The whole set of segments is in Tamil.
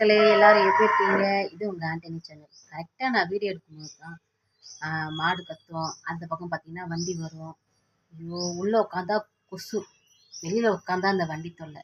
மக்களே எல்லாரும் எப்படி இருக்கீங்க? இது உங்கள் ஆண்டனி சேனல் கரெக்டாக நான் வீடியோ எடுக்கும்போது தான் மாடு கத்தும். அந்த பக்கம் பார்த்தீங்கன்னா வண்டி வரும். ஐயோ உள்ளே உட்காந்தா கொசு. வெளியில் உட்காந்தா அந்த வண்டி தொல்லை.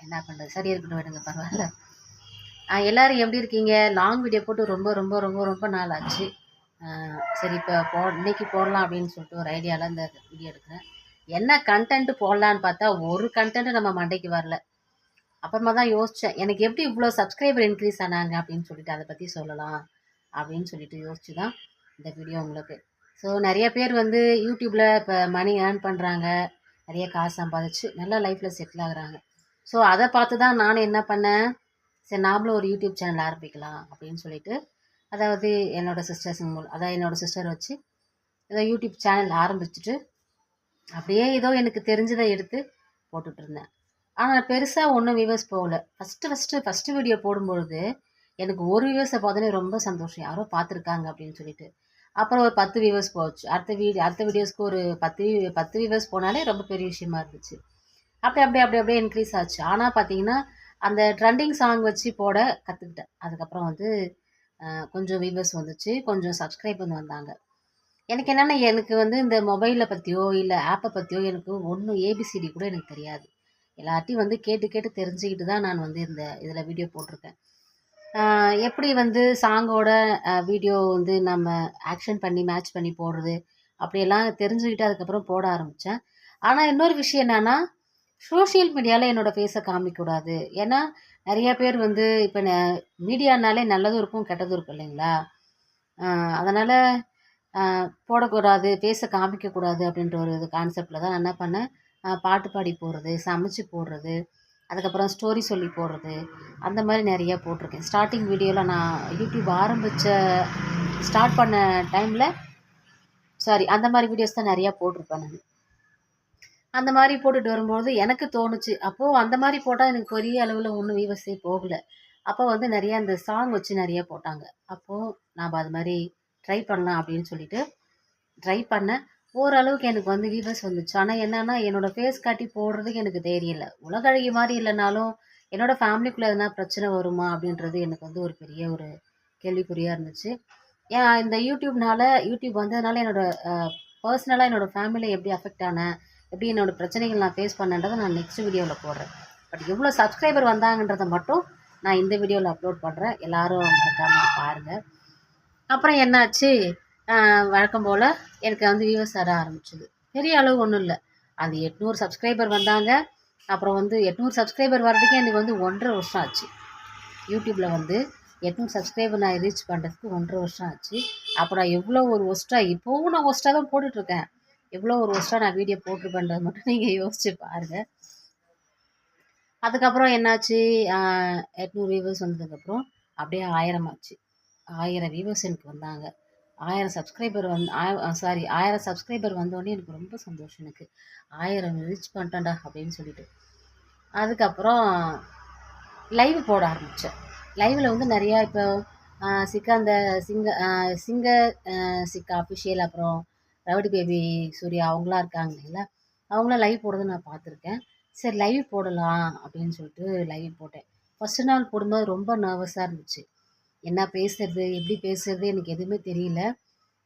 என்ன பண்ணுறது சரி இருக்கட்டும் விடுங்க பரவாயில்ல. எல்லோரும் எல்லாரும் எப்படி இருக்கீங்க? லாங் வீடியோ போட்டு ரொம்ப ரொம்ப ரொம்ப ரொம்ப நாள் ஆச்சு. சரி இப்போ போ இன்னைக்கு போடலாம் அப்படின்னு சொல்லிட்டு ஒரு ஐடியாவில் இந்த வீடியோ எடுக்கிறேன். என்ன கண்டென்ட் போடலான்னு பார்த்தா ஒரு கண்டென்ட் நம்ம மண்டைக்கு வரல. அப்புறமா தான் யோசித்தேன் எனக்கு எப்படி இவ்வளோ சப்ஸ்கிரைபர் இன்க்ரீஸ் ஆனாங்க அப்படின்னு சொல்லிட்டு அதை பற்றி சொல்லலாம் அப்படின்னு சொல்லிட்டு யோசிச்சு தான் இந்த வீடியோ உங்களுக்கு. ஸோ நிறைய பேர் வந்து யூடியூப்பில் இப்போ மணி ஏர்ன் பண்ணுறாங்க நிறைய காசு சம்பாதிச்சு நல்லா லைஃப்பில் செட்டில் ஆகுறாங்க. ஸோ அதை பார்த்து தான் நானும் என்ன பண்ணேன் சரி நாமளும் ஒரு யூடியூப் சேனல் ஆரம்பிக்கலாம் அப்படின்னு சொல்லிட்டு அதாவது என்னோடய சிஸ்டர்ஸ் மூலம் அதாவது என்னோடய சிஸ்டர் வச்சு ஏதோ யூடியூப் சேனல் ஆரம்பிச்சுட்டு அப்படியே ஏதோ எனக்கு தெரிஞ்சதை எடுத்து போட்டுட்ருந்தேன் ஆனால் பெருசாக ஒன்றும் வியூவர்ஸ் போகல. ஃபஸ்ட்டு ஃபஸ்ட்டு ஃபஸ்ட்டு வீடியோ போடும்பொழுது எனக்கு ஒரு வியூவர்ஸை பார்த்தோன்னே ரொம்ப சந்தோஷம். யாரோ பார்த்துருக்காங்க அப்படின்னு சொல்லிட்டு. அப்புறம் ஒரு பத்து வியூவர்ஸ் போச்சு. அடுத்த வீடியோ அடுத்த வீடியோஸ்க்கு ஒரு பத்து பத்து வியூவர்ஸ் போனாலே ரொம்ப பெரிய விஷயமா இருந்துச்சு. அப்படி அப்படியே அப்படி அப்படியே இன்க்ரீஸ் ஆச்சு. ஆனால் பார்த்தீங்கன்னா அந்த ட்ரெண்டிங் சாங் வச்சு போட கற்றுக்கிட்டேன் அதுக்கப்புறம் வந்து கொஞ்சம் வியூவர்ஸ் வந்துச்சு. கொஞ்சம் சப்ஸ்கிரைப் வந்து வந்தாங்க. எனக்கு என்னென்னா எனக்கு வந்து இந்த மொபைலை பற்றியோ இல்லை ஆப்பை பற்றியோ எனக்கு ஒன்றும் ஏபிசிடி கூட எனக்கு தெரியாது. எல்லாத்தையும் வந்து கேட்டு கேட்டு தெரிஞ்சுக்கிட்டு தான் நான் வந்து இந்த இதில் வீடியோ போட்டிருக்கேன். எப்படி வந்து சாங்கோட வீடியோ வந்து நம்ம ஆக்ஷன் பண்ணி மேட்ச் பண்ணி போடுறது அப்படியெல்லாம் தெரிஞ்சுக்கிட்டு அதுக்கப்புறம் போட ஆரம்பித்தேன் ஆனால் இன்னொரு விஷயம் என்னென்னா சோஷியல் மீடியாவில் என்னோடய ஃபேஸை காமிக்கக்கூடாது. ஏன்னா நிறைய பேர் வந்து இப்போ மீடியானாலே நல்லதும் இருக்கும் கெட்டதும் இருக்கும் இல்லைங்களா? அதனால் போடக்கூடாது ஃபேஸை காமிக்கக்கூடாது அப்படின்ற ஒரு இது கான்செப்டில் தான் நான் என்ன பண்ணேன். பாட்டு பாடி போடுறது சமைச்சு போடுறது அதுக்கப்புறம் ஸ்டோரி சொல்லி போடுறது அந்த மாதிரி நிறையா போட்டிருக்கேன். ஸ்டார்டிங் வீடியோவில் நான் யூடியூப் ஆரம்பித்த ஸ்டார்ட் பண்ண டைமில் சாரி அந்த மாதிரி வீடியோஸ் தான் நிறையா போட்டிருப்பேன் நான். அந்த மாதிரி போட்டுட்டு வரும்போது எனக்கு தோணுச்சு அப்போது அந்த மாதிரி போட்டால் எனக்கு பெரிய அளவில் ஒன்றும் வியூவர்ஸே போகல. அப்போ வந்து நிறையா அந்த சாங் வச்சு நிறைய போட்டாங்க. அப்போது நாம் அது மாதிரி ட்ரை பண்ணலாம் அப்படின்னு சொல்லிட்டு ட்ரை பண்ணேன். ஓரளவுக்கு எனக்கு வந்து வியூவர்ஸ் வந்துச்சு. ஆனால் என்னன்னா என்னோடய ஃபேஸ் காட்டி போடுறதுக்கு எனக்கு தைரியம் இல்லை. உலகழகி மாதிரி இல்லைனாலும் என்னோடய ஃபேமிலிக்குள்ளே எதனா பிரச்சனை வருமா அப்படின்றது எனக்கு வந்து ஒரு பெரிய ஒரு கேள்விக்குறியாக இருந்துச்சு. ஏன் இந்த யூடியூப்னால யூடியூப் வந்ததுனால என்னோடய பர்சனலாக என்னோடய ஃபேமிலியில் எப்படி அஃபெக்ட் ஆனேன் எப்படி என்னோடய பிரச்சனைகள் நான் ஃபேஸ் பண்ணன்றதை நான் நெக்ஸ்ட் வீடியோவில் போடுறேன். பட் எவ்வளோ சப்ஸ்கிரைபர் வந்தாங்கன்றதை மட்டும் நான் இந்த வீடியோவில் அப்லோட் பண்ணுறேன் எல்லாரும் மறக்காமல் பாருங்கள் அப்புறம் என்னாச்சு? வழக்கம் போல் எனக்கு வந்து வியூவர்ஸ் வர ஆரம்பிச்சது. பெரிய அளவு ஒன்றும் இல்லை. அது எட்நூறு சப்ஸ்கிரைபர் வந்தாங்க. அப்புறம் வந்து எட்நூறு சப்ஸ்கிரைபர் வர்றதுக்கே எனக்கு வந்து ஒன்றரை வருஷம் ஆச்சு. யூடியூப்பில் வந்து எட்நூறு சப்ஸ்கிரைபர் நான் ரீச் பண்ணுறதுக்கு ஒன்றரை வருஷம் ஆச்சு. அப்புறம் எவ்வளோ ஒரு ஒஸ்ட்டாக இப்போவும் நான் ஒஸ்ட்டாக தான் போட்டுட்ருக்கேன். எவ்வளோ ஒரு ஒஸ்ட்டாக நான் வீடியோ போட்டிருப்பேன்றது மட்டும் நீங்கள் யோசிச்சு பாருங்கள் அதுக்கப்புறம் என்னாச்சு? எட்நூறு வியூவர்ஸ் வந்ததுக்கப்புறம் அப்படியே ஆயிரம் ஆச்சு. ஆயிரம் வியூவர்ஸ் எனக்கு வந்தாங்க. ஆயிரம் சப்ஸ்கிரைபர் வந்து சாரி ஆயிரம் சப்ஸ்கிரைபர் வந்தோடனே எனக்கு ரொம்ப சந்தோஷம் எனக்கு. ஆயிரம் ரீச் பண்ணிட்டேன்டா அப்படின்னு சொல்லிட்டு. அதுக்கப்புறம் லைவ் போட ஆரம்பித்தேன் லைவில் வந்து நிறையா இப்போ சிக்கா அந்த சிங்க சிங்க சிக்கா அஃபிஷியல் அப்புறம் ரவுடி பேபி சூர்யா அவங்களாம் இருக்காங்க இல்லைங்களா? அவங்களாம் லைவ் போடுறது நான் பார்த்துருக்கேன். சரி லைவ் போடலாம் அப்படின்னு சொல்லிட்டு லைவ் போட்டேன். ஃபஸ்ட்டு நாள் போடும்போது ரொம்ப நர்வஸாக இருந்துச்சு. என்ன பேசுறது எப்படி பேசுறது எனக்கு எதுவுமே தெரியல.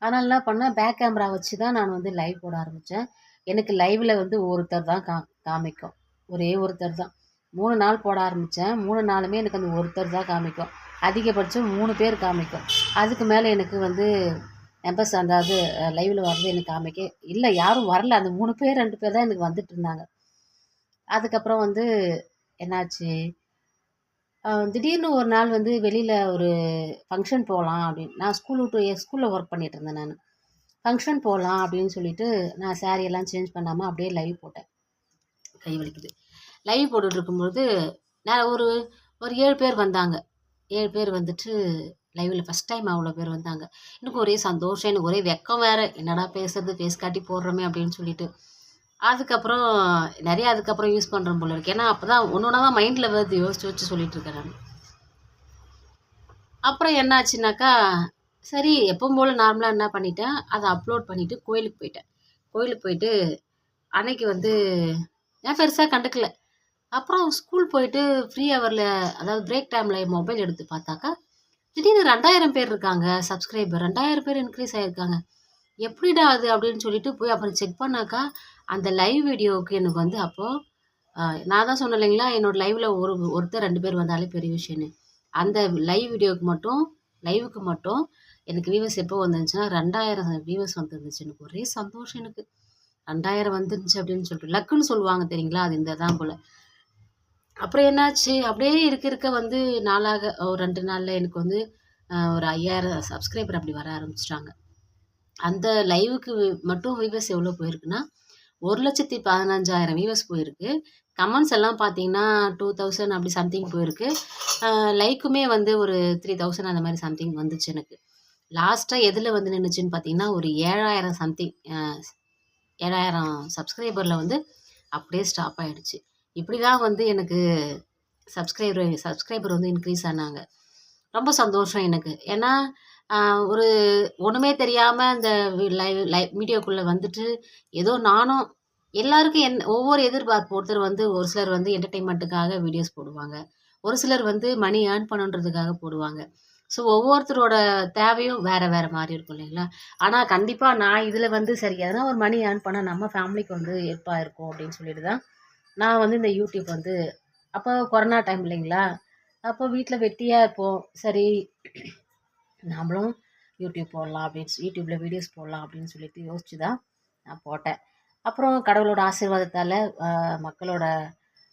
ஆனால் என்ன பண்ணேன் பேக் கேமரா வச்சு தான் நான் வந்து லைவ் போட ஆரம்பித்தேன் எனக்கு லைவில் வந்து ஒருத்தர் தான் கா காமிக்கும். ஒரே ஒருத்தர் தான். மூணு நாள் போட ஆரம்பித்தேன் மூணு நாளுமே எனக்கு அந்த ஒருத்தர் தான் காமிக்கும். அதிகபட்சம் மூணு பேர் காமிக்கும். அதுக்கு மேலே எனக்கு வந்து நம்பர்ஸ் அதாவது லைவில் வர்றது எனக்கு காமிக்க இல்லை யாரும் வரல. அந்த மூணு பேர் ரெண்டு பேர் தான் எனக்கு வந்துட்டு இருந்தாங்க. அதுக்கப்புறம் வந்து என்னாச்சு? திடீர்னு ஒரு நாள் வந்து வெளியில் ஒரு ஃபங்க்ஷன் போகலாம் அப்படின்னு. நான் ஸ்கூல் விட்டு என் ஸ்கூலில் ஒர்க் பண்ணிகிட்டு இருந்தேன் நான். ஃபங்க்ஷன் போகலாம் அப்படின்னு சொல்லிட்டு நான் saree எல்லாம் சேஞ்ச் பண்ணாமல் அப்படியே லைவ் போட்டேன். கை வலிக்குது. லைவ் போட்டுட்டு இருக்கும்பொழுது நான் ஒரு ஒரு ஏழு பேர் வந்தாங்க. ஏழு பேர் வந்துட்டு லைவில் ஃபஸ்ட் டைம் அவ்வளோ பேர் வந்தாங்க. எனக்கு ஒரே சந்தோஷம் எனக்கு ஒரே வெக்கம் வேறு. என்னடா பேசுறது ஃபேஸ் காட்டி போடுறோமே அப்படின்னு சொல்லிட்டு. அதுக்கப்புறம் நிறையா அதுக்கப்புறம் யூஸ் பண்ணுறேன் போல இருக்கு. ஏன்னா அப்போ தான் ஒன்று ஒன்றா தான் மைண்டில் வருது யோசிச்சு வச்சு சொல்லிட்டு இருக்கேன் நான். அப்புறம் என்னாச்சுனாக்கா சரி எப்பவும் போல் நார்மலாக என்ன பண்ணிட்டேன்? அதை அப்லோட் பண்ணிவிட்டு கோயிலுக்கு போயிட்டேன். கோயிலுக்கு போயிட்டு அன்னைக்கு வந்து நான் பெருசாக கண்டுக்கல. அப்புறம் ஸ்கூல் போயிட்டு ஃப்ரீ ஹவரில் அதாவது பிரேக் டைமில் மொபைல் எடுத்து பார்த்தாக்கா திடீர்னு ரெண்டாயிரம் பேர் இருக்காங்க சப்ஸ்கிரைபர் ரெண்டாயிரம் பேர் இன்க்ரீஸ் ஆகிருக்காங்க எப்படிடா அது அப்படின்னு சொல்லிட்டு போய் அப்புறம் செக் பண்ணாக்கா அந்த லைவ் வீடியோவுக்கு எனக்கு வந்து அப்போது நான் தான் சொன்னேன் இல்லைங்களா என்னோடய லைவில் ஒரு ஒருத்தர் ரெண்டு பேர் வந்தாலே பெரிய விஷயம்னு. அந்த லைவ் வீடியோவுக்கு மட்டும் லைவுக்கு மட்டும் எனக்கு வியூவர்ஸ் எப்போ வந்துருந்துச்சுன்னா ரெண்டாயிரம் வியூவர்ஸ் வந்துருந்துச்சு. எனக்கு ஒரே சந்தோஷம் எனக்கு. ரெண்டாயிரம் வந்துருந்துச்சு அப்படின்னு சொல்லிட்டு லக்குன்னு சொல்லுவாங்க தெரியுங்களா அது இந்த தான் போல். அப்புறம் என்னாச்சு அப்படியே இருக்க இருக்க வந்து நாளாக ஒரு ரெண்டு நாளில் எனக்கு வந்து ஒரு ஐயாயிரம் சப்ஸ்கிரைபர் அப்படி வர ஆரம்பிச்சிட்டாங்க. அந்த லைவுக்கு மட்டும் வியூவர்ஸ் எவ்வளோ போயிருக்குன்னா ஒரு லட்சத்தி பதினஞ்சாயிரம் வியூவர்ஸ் போயிருக்கு. கமெண்ட்ஸ் எல்லாம் பார்த்தீங்கன்னா டூ தௌசண்ட் அப்படி சம்திங் போயிருக்கு. லைக்குமே வந்து ஒரு த்ரீ தௌசண்ட் அந்த மாதிரி சம்திங் வந்துச்சு எனக்கு. லாஸ்ட்டாக எதில் வந்து நின்றுச்சுன்னு பார்த்தீங்கன்னா ஒரு ஏழாயிரம் சம்திங் ஏழாயிரம் சப்ஸ்கிரைபரில் வந்து அப்படியே ஸ்டாப் ஆகிடுச்சு இப்படி தான் வந்து எனக்கு சப்ஸ்கிரைபர் சப்ஸ்கிரைபர் வந்து இன்க்ரீஸ் ஆனாங்க. ரொம்ப சந்தோஷம் எனக்கு. ஏன்னா ஒரு ஒன்றுமே தெரியாமல் இந்த லைவ் லைவ் மீடியோக்குள்ளே வந்துட்டு ஏதோ நானும் எல்லாருக்கும் என் ஒவ்வொரு எதிர்பார்ப்பு. ஒருத்தர் வந்து ஒரு சிலர் வந்து என்டர்டெயின்மெண்ட்டுக்காக வீடியோஸ் போடுவாங்க. ஒரு சிலர் வந்து மணி ஏர்ன் பண்ணுன்றதுக்காக போடுவாங்க. ஸோ ஒவ்வொருத்தரோட தேவையும் வேறு வேறு மாதிரி இருக்கும் இல்லைங்களா? ஆனால் கண்டிப்பாக நான் இதில் வந்து சரி எதனா ஒரு மணி ஏர்ன் பண்ணால் நம்ம ஃபேமிலிக்கு வந்து ஏற்பாக இருக்கும் அப்படின்னு சொல்லிட்டு தான் நான் வந்து இந்த யூடியூப் வந்து அப்போ கொரோனா டைம் இல்லைங்களா? அப்போ வீட்டில் வெட்டியாக இருப்போம். சரி நம்மளும் யூடியூப் போடலாம் அப்படின்னு யூடியூப்பில் வீடியோஸ் போடலாம் அப்படின்னு சொல்லிட்டு யோசிச்சு தான் நான் போட்டேன். அப்புறம் கடவுளோட ஆசீர்வாதத்தால் மக்களோட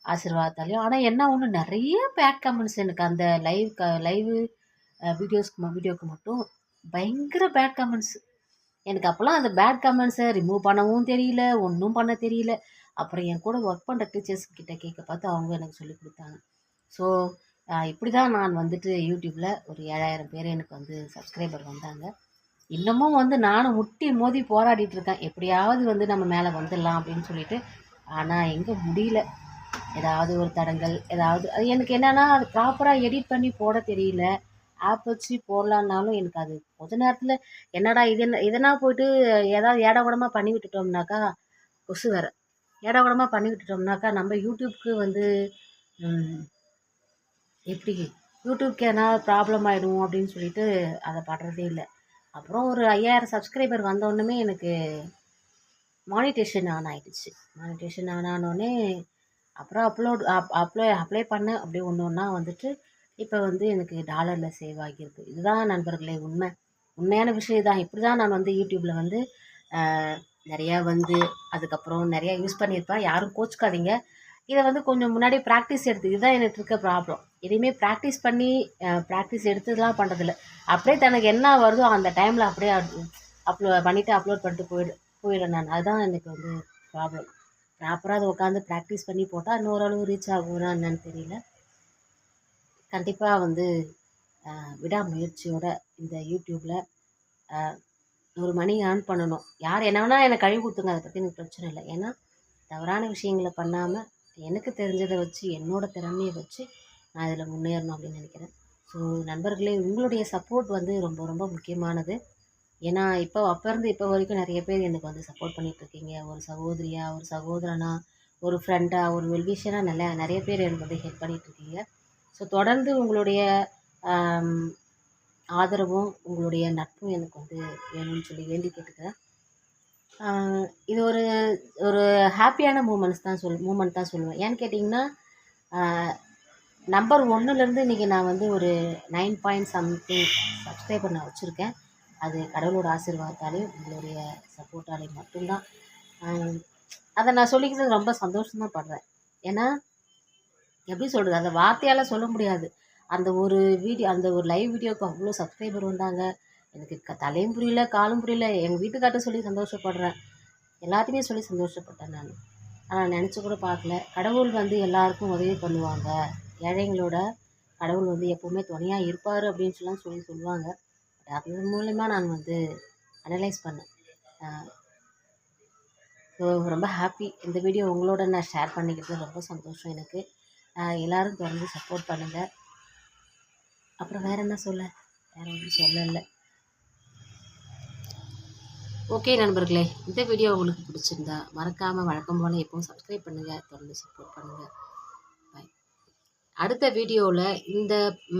ஆசீர்வாதத்தாலையும் ஆனால் என்ன ஒன்று நிறைய பேட் கமெண்ட்ஸ் எனக்கு அந்த லைவ் க லைவ் வீடியோஸ்க்கு வீடியோவுக்கு மட்டும் பயங்கர பேட் கமெண்ட்ஸ் எனக்கு அப்போல்லாம் அந்த பேட் கமெண்ட்ஸை ரிமூவ் பண்ணவும் தெரியல ஒன்றும் பண்ண தெரியல. அப்புறம் என் கூட ஒர்க் பண்ணுற டீச்சர்ஸ் கிட்ட கேட்க பார்த்து அவங்க எனக்கு சொல்லி கொடுத்தாங்க. ஸோ இப்படி தான் நான் வந்துட்டு யூடியூப்பில் ஒரு ஏழாயிரம் பேர் எனக்கு வந்து சப்ஸ்கிரைபர் வந்தாங்க. இன்னமும் வந்து நானும் முட்டி மோதி போராடிட்டு இருக்கேன். எப்படியாவது வந்து நம்ம மேலே வந்துடலாம் அப்படின்னு சொல்லிட்டு. ஆனால் எங்கே முடியல. ஏதாவது ஒரு தடங்கள் ஏதாவது அது எனக்கு என்னென்னா அது ப்ராப்பராக எடிட் பண்ணி போட தெரியல. ஆப் வச்சு போடலான்னாலும் எனக்கு அது கொஞ்ச நேரத்தில் என்னடா இது என்ன இதனா போயிட்டு ஏதாவது ஏடகுடமாக கூடமாக பண்ணி விட்டுட்டோம்னாக்கா கொசு வேறு. ஏடகுடமாக பண்ணி விட்டுட்டோம்னாக்கா நம்ம யூடியூப்க்கு வந்து எப்படி யூடியூப்க்கு எதனா ப்ராப்ளம் ஆகிடும் அப்படின்னு சொல்லிட்டு அதை பண்ணுறதே இல்லை. அப்புறம் ஒரு ஐயாயிரம் சப்ஸ்கிரைபர் வந்தோடனே எனக்கு மானிட்டேஷன் ஆன் ஆகிடுச்சு மானிட்டேஷன் ஆன் ஆனோடனே அப்புறம் அப்லோட் அப் அப்ளை அப்ளை பண்ணேன். அப்படியே ஒன்று ஒன்றா வந்துட்டு இப்போ வந்து எனக்கு டாலரில் சேவ் ஆகியிருக்கு. இதுதான் நண்பர்களே உண்மை. உண்மையான விஷயம் தான் இப்படி தான் நான் வந்து யூடியூப்பில் வந்து நிறையா வந்து அதுக்கப்புறம் நிறையா யூஸ் பண்ணியிருப்பேன். யாரும் கோச்சுக்காதீங்க. இதை வந்து கொஞ்சம் முன்னாடி ப்ராக்டிஸ் எடுத்து இதுதான் எனக்கு இருக்க ப்ராப்ளம் எதையுமே ப்ராக்டிஸ் பண்ணி ப்ராக்டிஸ் எடுத்துலாம் பண்ணுறதில்ல அப்படியே தனக்கு என்ன வருதோ அந்த டைமில் அப்படியே அப்லோ பண்ணிவிட்டு அப்லோட் பண்ணிட்டு போயிடு போயிடுறேன் நான். அதுதான் எனக்கு வந்து ப்ராப்ளம் ப்ராப்பராக அதை உட்காந்து ப்ராக்டிஸ் பண்ணி போட்டால் இன்னொரு அளவு ரீச் ஆகும்னா என்னன்னு தெரியல. கண்டிப்பாக வந்து விடாமுயற்சியோட இந்த யூடியூப்பில் ஒரு மணி ஏர்ன் பண்ணணும். யார் என்ன வேணால் எனக்கு கழுவி கொடுத்துங்க அதை பற்றி எனக்கு பிரச்சனை இல்லை. ஏன்னா தவறான விஷயங்களை பண்ணாமல் எனக்கு தெரிஞ்சதை வச்சு என்னோடய திறமையை வச்சு நான் இதில் முன்னேறணும் அப்படின்னு நினைக்கிறேன். ஸோ நண்பர்களே உங்களுடைய சப்போர்ட் வந்து ரொம்ப ரொம்ப முக்கியமானது. ஏன்னா இப்போ அப்போ இருந்து இப்போ வரைக்கும் நிறைய பேர் எனக்கு வந்து சப்போர்ட் பண்ணிகிட்ருக்கீங்க ஒரு சகோதரியாக ஒரு சகோதரனா ஒரு ஃப்ரெண்டாக ஒரு வெல்விஷனாக நல்லா நிறைய பேர் எனக்கு வந்து ஹெல்ப் பண்ணிகிட்ருக்கீங்க ஸோ தொடர்ந்து உங்களுடைய ஆதரவும் உங்களுடைய நட்பும் எனக்கு வந்து வேணும்னு சொல்லி வேண்டி கேட்டுக்கிறேன். இது ஒரு ஒரு ஹாப்பியான மூமெண்ட்ஸ் தான் சொல் மூமெண்ட் தான் சொல்லுவேன். ஏன்னு கேட்டிங்கன்னா நம்பர் ஒன்றுலேருந்து இன்றைக்கி நான் வந்து ஒரு நைன் பாயிண்ட் சம்திங் சப்ஸ்கிரைபர் நான் வச்சுருக்கேன். அது கடவுளோட ஆசீர்வாதத்தாலேயும் உங்களுடைய சப்போர்ட்டாலையும் மட்டும்தான். அதை நான் சொல்லிக்கிறது ரொம்ப சந்தோஷம்தான் படுறேன். ஏன்னா எப்படி சொல்கிறது அந்த வார்த்தையால் சொல்ல முடியாது. அந்த ஒரு வீடியோ அந்த ஒரு லைவ் வீடியோவுக்கு அவ்வளோ சப்ஸ்கிரைபர் வந்தாங்க. எனக்கு க தலையும் புரியல காலும் புரியல. எங்கள் வீட்டுக்கார்ட்ட சொல்லி சந்தோஷப்படுறேன். எல்லாத்தையுமே சொல்லி சந்தோஷப்பட்டேன் நான். ஆனால் நினச்சி கூட பார்க்கல. கடவுள் வந்து எல்லாருக்கும் உதவி பண்ணுவாங்க. ஏழைங்களோட கடவுள் வந்து எப்போவுமே துணையாக இருப்பார் அப்படின்னு சொல்லலாம் சொல்லி சொல்லுவாங்க. பட் அது மூலயமா நான் வந்து அனலைஸ் பண்ணேன். ஸோ ரொம்ப ஹாப்பி இந்த வீடியோ உங்களோட நான் ஷேர் பண்ணிக்கிறது ரொம்ப சந்தோஷம் எனக்கு. எல்லோரும் தொடர்ந்து சப்போர்ட் பண்ணுங்கள் அப்புறம் வேறு என்ன சொல்ல? வேறு ஒன்றும் சொல்லலை. ஓகே நண்பர்களே இந்த வீடியோ உங்களுக்கு பிடிச்சிருந்தா மறக்காமல் வழக்கம் போல் எப்பவும் சப்ஸ்கிரைப் பண்ணுங்கள் தொடர்ந்து சப்போர்ட் பண்ணுங்கள் அடுத்த வீடியோவில் இந்த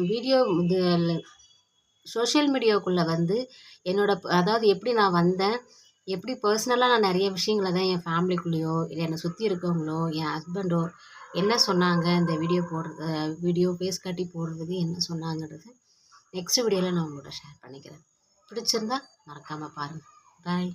வீடியோ இது சோஷியல் மீடியாவுக்குள்ளே வந்து என்னோடய அதாவது எப்படி நான் வந்தேன் எப்படி பர்சனலாக நான் நிறைய விஷயங்கள தான் என் ஃபேமிலிக்குள்ளேயோ இல்லை என்னை சுற்றி இருக்கவங்களோ என் ஹஸ்பண்டோ என்ன சொன்னாங்க இந்த வீடியோ போடுறது வீடியோ ஃபேஸ் காட்டி போடுறதுக்கு என்ன சொன்னாங்கன்றது நெக்ஸ்ட் வீடியோவில் நான் உங்களோட ஷேர் பண்ணிக்கிறேன். பிடிச்சிருந்தா மறக்காமல் பாருங்கள் பாய்